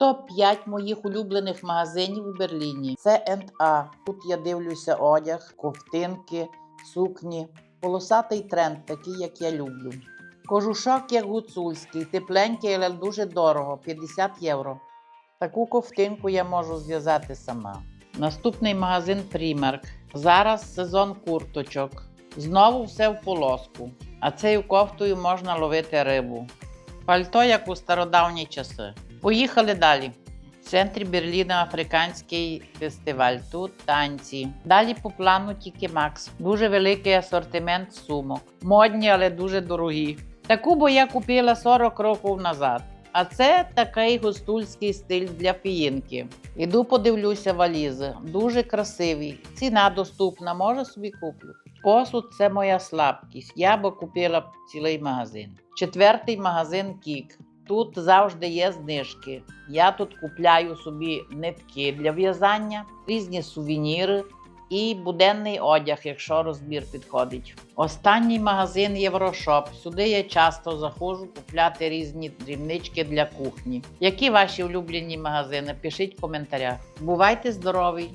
Топ-5 моїх улюблених магазинів у Берліні. Це A. Тут я дивлюся одяг, ковтинки, сукні. Полосатий тренд, такий, як я люблю. Кожушок як гуцульський, тепленький, але дуже дорого 50 євро. Таку ковтинку я можу зв'язати сама. Наступний магазин Primark. Зараз сезон курточок. Знову все в полоску. А цією кофтою можна ловити рибу. Пальто, як у стародавні часи. Поїхали далі. В центрі Берліна африканський фестиваль. Тут танці. Далі по плану тільки Макс. Дуже великий асортимент сумок. Модні, але дуже дорогі. Таку бо я купила 40 років назад. А це такий гостульський стиль для фіїнки. Іду подивлюся валізи. Дуже красиві. Ціна доступна, може собі куплю. Посуд це моя слабкість. Я би купила цілий магазин. Четвертий магазин Кік. Тут завжди є знижки. Я тут купляю собі нитки для в'язання, різні сувеніри і буденний одяг, якщо розбір підходить. Останній магазин Єврошоп. Сюди я часто заходжу купляти різні дрібнички для кухні. Які ваші улюблені магазини? Пишіть в коментарях. Бувайте здорові!